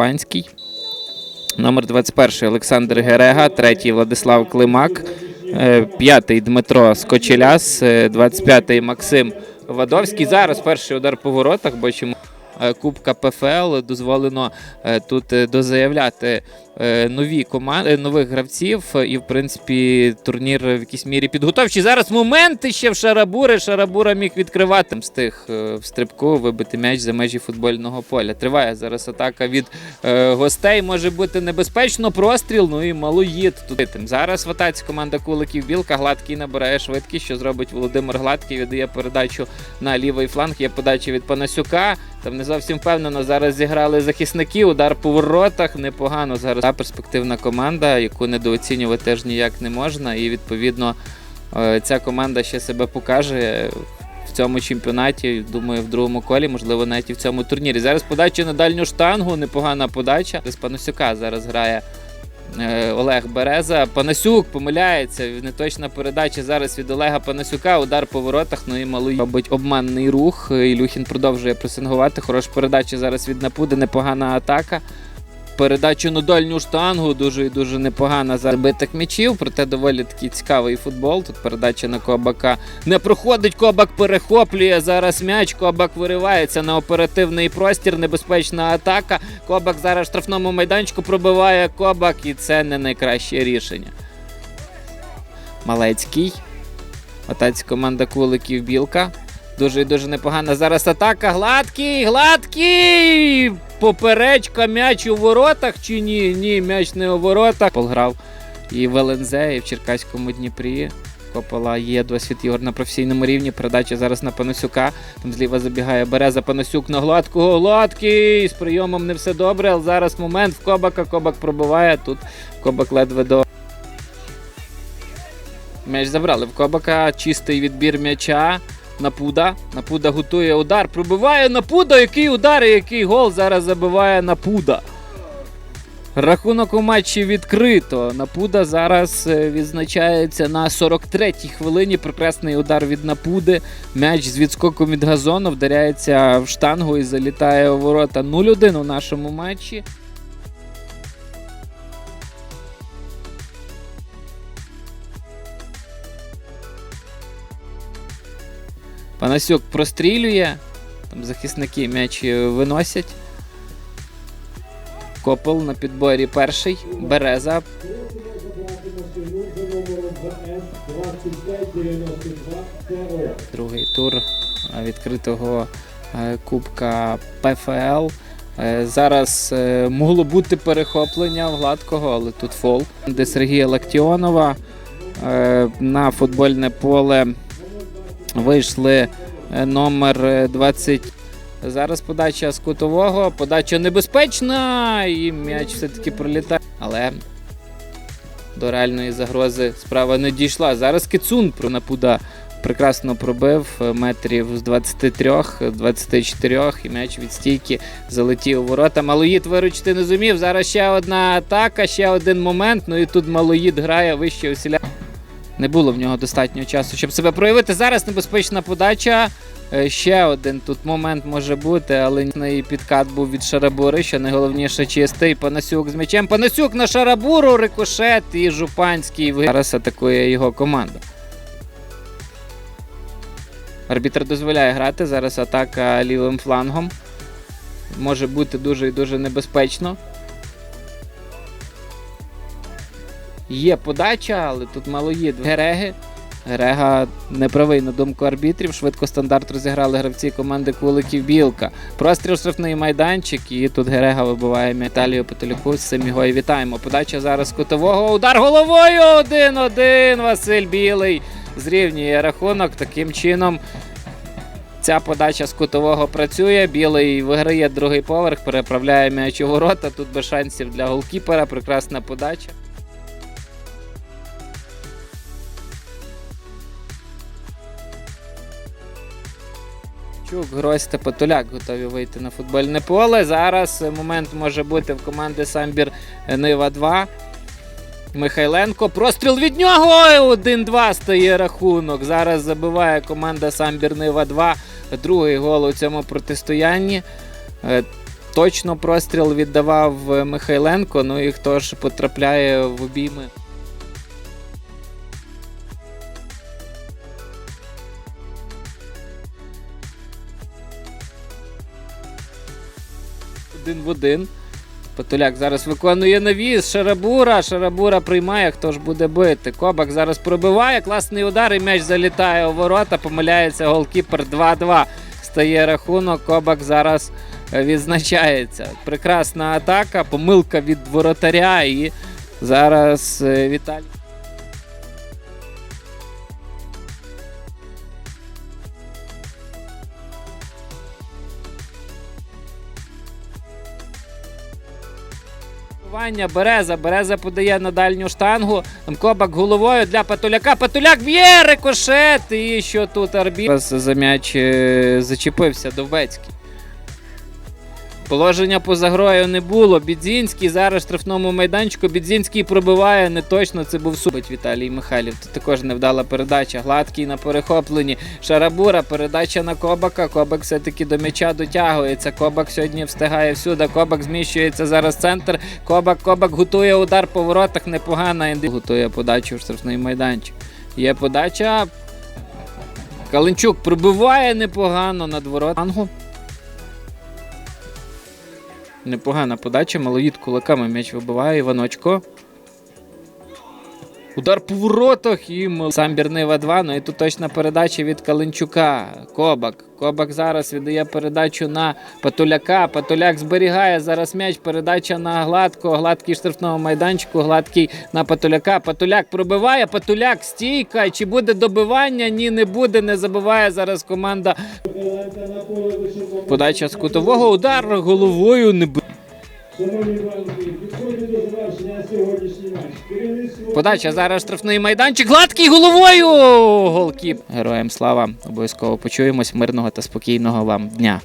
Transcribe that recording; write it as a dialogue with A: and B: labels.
A: Панський. Номер 21 Олександр Герега, третій Владислав Климак, е, п'ятий Дмитро Скочеляс, е, 25-й Максим Вадовський. Зараз перший удар по воротах. Бачимо Кубка ПФЛ. Дозволено е, тут е, дозаявляти е, нові команди, нових гравців. І, в принципі, турнір в якійсь мірі підготовчий. Зараз моменти ще в Шарабури. Шарабура міг відкривати. Встиг е, в стрибку вибити м'яч за межі футбольного поля. Триває зараз атака від е, гостей. Може бути небезпечно. Простріл. Ну і малоїд тут. Зараз в атаці команда Куликів Білка. Гладкий набирає швидкість, що зробить Володимир Гладкий. Віддає передачу на лівий фланг. Є подача від Панасюка. Там не зовсім впевнено. Зараз зіграли захисники. Удар по воротах. Непогано зараз. Та перспективна команда, яку недооцінювати теж ніяк не можна. І відповідно е, ця команда ще себе покаже в цьому чемпіонаті. Думаю, в другому колі, можливо, навіть і в цьому турнірі. Зараз подача на дальню штангу. Непогана подача. З Панусюка зараз грає. Е, Олег Береза. Панасюк помиляється. Неточна передача зараз від Олега Панасюка. Удар по воротах. Ну і малий робить обманний рух. Ілюхін продовжує пресингувати. Хороша передача зараз від Напуди. Непогана атака. Передача на дальню штангу. Дуже і дуже непогана забитих м'ячів. Проте доволі такий цікавий футбол. Тут передача на Кобака не проходить. Кобак перехоплює зараз м'яч. Кобак виривається на оперативний простір. Небезпечна атака. Кобак зараз в штрафному майданчику пробиває Кобак, і це не найкраще рішення. Малецький. Атаці команда Куликів Білка. Дуже дуже непогана зараз атака. Гладкий, гладкий! Поперечка м'яч у воротах чи ні? Ні, м'яч не у воротах. Полграв і в ЛНЗ, і в Черкаському Дніпрі. Копала є досвід Ігор на професійному рівні. Передача зараз на Панасюка. Там зліва забігає Береза Панасюк на гладкого. Гладкий! З прийомом не все добре, але зараз момент в Кобака. Кобак пробиває. Тут Кобак ледве до. М'яч забрали в Кобака. Чистий відбір м'яча. Напуда. Напуда готує удар. Пробиває Напуда. Який удар і який гол зараз забиває Напуда. Рахунок у матчі відкрито. Напуда зараз е, відзначається на 43-й хвилині. Прекрасний удар від Напуди. М'яч з відскоком від газону вдаряється в штангу і залітає у ворота 0-1 у нашому матчі. Панасюк прострілює. Там захисники м'яч виносять. Копел на підборі перший. Береза. Другий тур е, відкритого е, Кубка ПФЛ. Е, Зараз могло бути перехоплення в гладкого, але тут фол. Де Сергія Лактіонова на футбольне поле вийшли е, номер е, 20. Зараз подача з кутового, подача небезпечна, і м'яч все-таки пролітає. Але до реальної загрози справа не дійшла. Зараз Кицун про напуда прекрасно пробив е, метрів з 23, 24, і м'яч від стійки залетів у ворота. Малоїд виручити не зумів. Зараз ще одна атака, ще один момент. Ну і тут Малоїд грає вище усіля. Не було в нього достатньо часу, щоб себе проявити. Зараз небезпечна подача. Е, Ще один тут момент може бути, але і підкат був від Шарабури, що найголовніше чистий. Панасюк з м'ячем. Панасюк на Шарабуру, рикошет і Жупанський. Зараз атакує його команда. Арбітр дозволяє грати. Зараз атака лівим флангом. Може бути дуже і дуже небезпечно. Є подача, але тут мало є. Гереги. Герега не правий на думку арбітрів. Швидко стандарт розіграли гравці команди Куликів Білка. Простріл штрафний майданчик, і тут Герега вибиває Металію Потолюку. Його і вітаємо. Подача зараз кутового. Удар головою. 1-1. Василь Білий зрівнює рахунок. Таким чином. Ця подача з кутового працює. Білий виграє другий поверх, переправляє м'яч у ворота. Тут без шансів для голкіпера. Прекрасна подача. Чук, Грось та Потуляк готові вийти на футбольне поле. Зараз момент може бути в команди Самбір Нива 2. Михайленко. Простріл від нього. Ой, 1-2 стає рахунок. Зараз забиває команда Самбір Нива 2. Другий гол у цьому протистоянні. Е, Точно простріл віддавав Михайленко, ну і хто ж потрапляє в обійми. Один в один. Патуляк зараз виконує навіс. Шарабура. Шарабура приймає, хто ж буде бити. Кобак зараз пробиває. Класний удар, і м'яч залітає у ворота. Помиляється голкіпер 2-2. Стає рахунок. Кобак зараз е, відзначається. Прекрасна атака, помилка від воротаря. І зараз е, Віталій. Ваня Береза. Береза подає на дальню штангу. Кобак головою для Патуляка. Патуляк б'є рикошет. І що тут арбітр за м'яч е, зачепився Довбецький. Положення поза грою не було. Бідзінський зараз в штрафному майданчику. Бідзінський пробиває не точно. Це був субить Віталій Михайлів. Це також невдала передача. Гладкий на перехопленні. Шарабура. Передача на Кобака. Кобак все-таки до м'яча дотягується. Кобак сьогодні встигає всюди. Кобак зміщується зараз центр. Кобак, Кобак готує удар по воротах. Непогана інди. Готує подачу в штрафний майданчик. Є подача. Каленчук пробиває непогано над воротангу. Непогана подача, малоїд кулаками м'яч вибиває Іваночко. Удар по воротах і сам Бірнива 2. Ну і тут точна передача від Каленчука. Кобак. Кобак зараз віддає передачу на Патуляка. Патуляк зберігає зараз м'яч. Передача на гладкого. Гладкий в штрафному майданчику. Гладкий на Патуляка. Патуляк пробиває. Патуляк стійка. Чи буде добивання? Ні, не буде. Не забиває зараз команда. Подача з кутового. Удар головою не б- Подача зараз штрафний майданчик. Гладкий головою. Голкіп. Героям слава. Обов'язково почуємось. Мирного та спокійного вам дня.